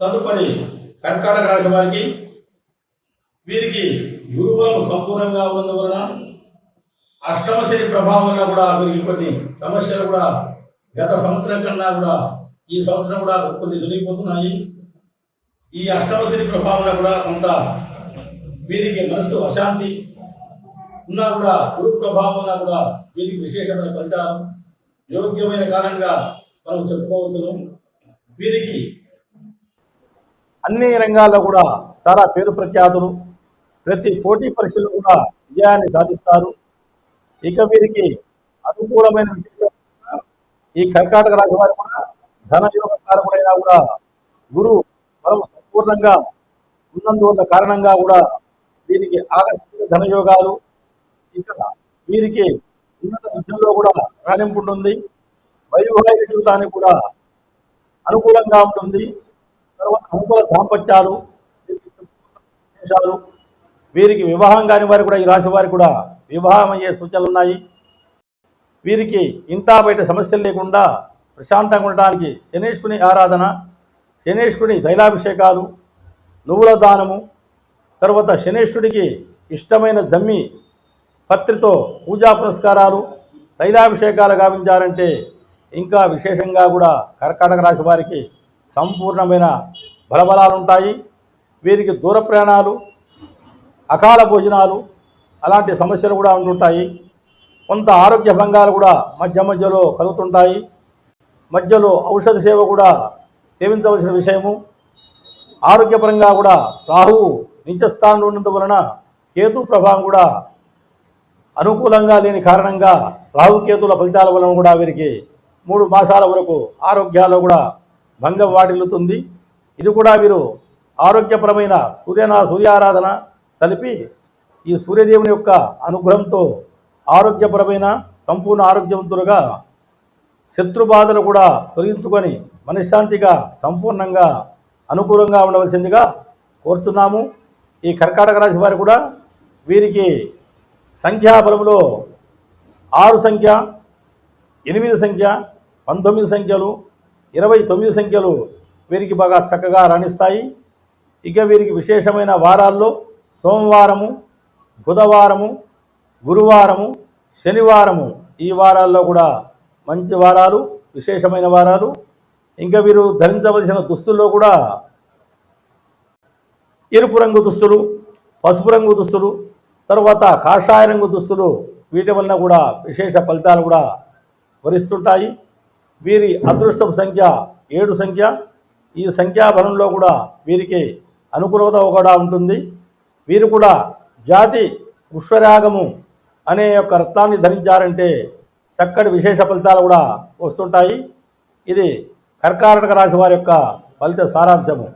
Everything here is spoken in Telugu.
తదుపరి కర్కాటక రాశి వారికి వీరికి గురుబలం సంపూర్ణంగా ఉన్నందువలన అష్టమ ప్రభావం వల్ల కూడా వీరికి కొన్ని సమస్యలు కూడా గత సంవత్సరం కన్నా కూడా ఈ సంవత్సరం కూడా కొన్ని తొలగిపోతున్నాయి. ఈ అష్టమ ప్రభావం కూడా కొంత వీరికి మనస్సు అశాంతి ఉన్నా కూడా గురు ప్రభావం కూడా వీరికి విశేషమైన ఫలితాలు యోగ్యమైన కాలంగా మనం చెప్పుకోవచ్చును వీరికి అన్ని రంగాల్లో కూడా చాలా పేరు ప్రఖ్యాతులు. ప్రతి పోటీ పరీక్షలు కూడా విజయాన్ని సాధిస్తారు. ఇక వీరికి అనుకూలమైన విశేషం ఈ కర్కాటక రాశి వారి కూడా ధనయోగ కారకుడైనా కూడా గురు బలం సంపూర్ణంగా ఉన్నందువల్ల కారణంగా కూడా వీరికి ఆకస్మిక ధనయోగాలు ఇక వీరికి ఉన్నత విద్యలో కూడా రాణింపు ఉంటుంది వైవాహిక జీవితానికి కూడా అనుకూలంగా ఉంటుంది. తర్వాత అనుకూల దాంపత్యాలు వీరికి వివాహం కాని వారికి కూడా ఈ రాశి వారు కూడా వివాహం అయ్యే సూచనలు ఉన్నాయి. వీరికి ఇంత బయట సమస్యలు లేకుండా ప్రశాంతంగా ఉండడానికి శనేశ్వరుని ఆరాధన శనేశ్వరుని తైలాభిషేకాలు నువ్వుల దానము తర్వాత శనేశ్వరుడికి ఇష్టమైన జమ్మి పత్రితో పూజా పురస్కారాలు తైలాభిషేకాలు గావించారంటే ఇంకా విశేషంగా కూడా కర్కాటక రాశి వారికి సంపూర్ణమైన బలబలాలు ఉంటాయి వీరికి దూర ప్రయాణాలు అకాల భోజనాలు అలాంటి సమస్యలు కూడా ఉంటుంటాయి. కొంత ఆరోగ్య భంగాలు కూడా మధ్య మధ్యలో కలుగుతుంటాయి. మధ్యలో ఔషధ సేవ కూడా సేవించవలసిన విషయము. ఆరోగ్యపరంగా కూడా రాహువు ఉండందు వలన కేతు ప్రభావం కూడా అనుకూలంగా లేని కారణంగా రాహుకేతుల ఫలితాల వలన కూడా వీరికి మూడు మాసాల వరకు ఆరోగ్యాల్లో కూడా భంగం వాటిల్లుతుంది ఇది కూడా వీరు ఆరోగ్యపరమైన సూర్యనా సూర్యారాధన కలిపి ఈ సూర్యదేవుని యొక్క అనుగ్రహంతో ఆరోగ్యపరమైన సంపూర్ణ ఆరోగ్యవంతులుగా శత్రుబాధలు కూడా తొలగించుకొని మనశ్శాంతిగా సంపూర్ణంగా అనుకూలంగా ఉండవలసిందిగా కోరుతున్నాము. ఈ కర్కాటక రాశి వారు కూడా వీరికి సంఖ్యాబలంలో ఆరు సంఖ్య ఎనిమిది సంఖ్య పంతొమ్మిది సంఖ్యలు ఇరవై తొమ్మిది సంఖ్యలు వీరికి బాగా చక్కగా రాణిస్తాయి. ఇక వీరికి విశేషమైన వారాల్లో సోమవారము బుధవారము గురువారము శనివారము ఈ వారాల్లో కూడా మంచి వారాలు విశేషమైన వారాలు. ఇంకా వీరు ధరించవలసిన దుస్తుల్లో కూడా ఎరుపు రంగు దుస్తులు పసుపు రంగు దుస్తులు తర్వాత కాషాయ రంగు దుస్తులు వీటి వలన కూడా విశేష ఫలితాలు కూడా వరిస్తుంటాయి. వీరి అదృష్టపు సంఖ్య ఏడు సంఖ్య. ఈ సంఖ్యాబలంలో కూడా వీరికి అనుకూలత కూడా ఉంటుంది. వీరు కూడా జాతి పుష్పరాగము అనే యొక్క రత్నాన్ని ధరించారంటే చక్కటి విశేష ఫలితాలు కూడా వస్తుంటాయి. ఇది కర్కాటక రాశి వారి యొక్క ఫలిత సారాంశము.